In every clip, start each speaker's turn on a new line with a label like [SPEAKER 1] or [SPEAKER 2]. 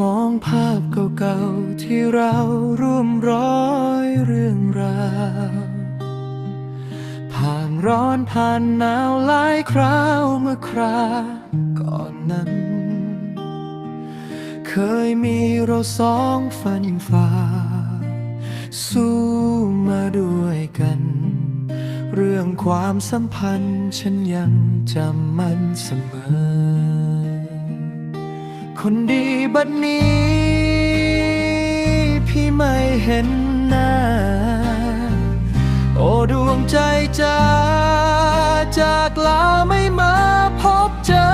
[SPEAKER 1] มองภาพเก่าๆที่เราร่วมร้อยเรื่องราวผ่านร้อนผ่านหนาวหลายคราวเมื่อคราก่อนนั้น เคยมีเราสองฟันฝ่า สู้มาด้วยกัน เรื่องความสัมพันธ์ฉันยังจำมันเสมอ คนดีบัดนี้ พี่ไม่เห็นหน้า โอ้ดวงใจจ้าจากลาไม่มาพบเจอ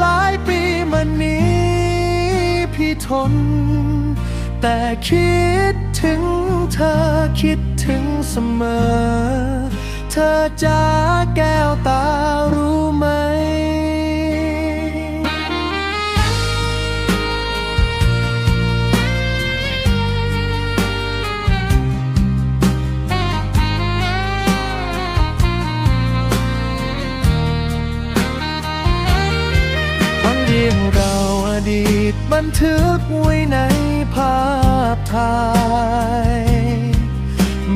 [SPEAKER 1] หลายปีมานี้ พี่ทน แต่คิดถึงเธอคิดถึงเสมอ เธอจะแก้วตา บันทึกไว้ในภาพถ่าย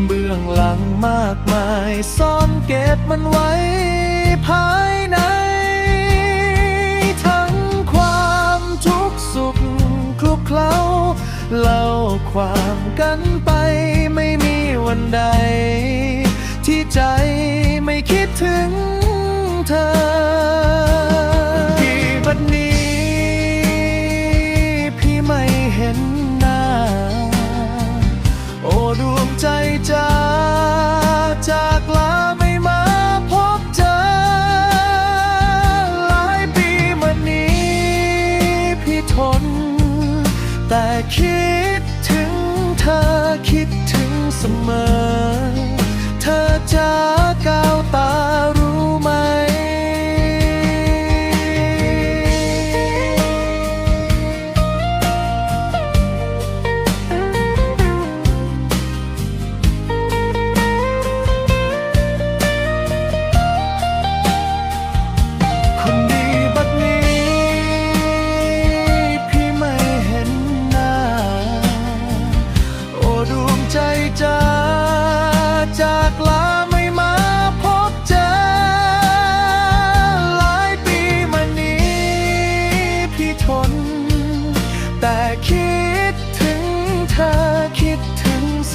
[SPEAKER 1] เบื้องหลังมากมายซ่อนเก็บมันไว้ภายใน ทั้งความทุกข์สุขคลุกเคล้าเล่าความกันไปไม่มีวันใด แต่คิดถึงเธอคิดถึงเสมอ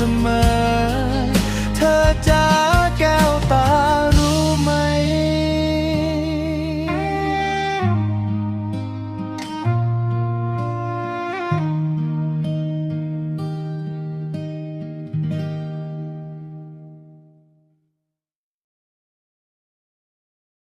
[SPEAKER 1] ถึ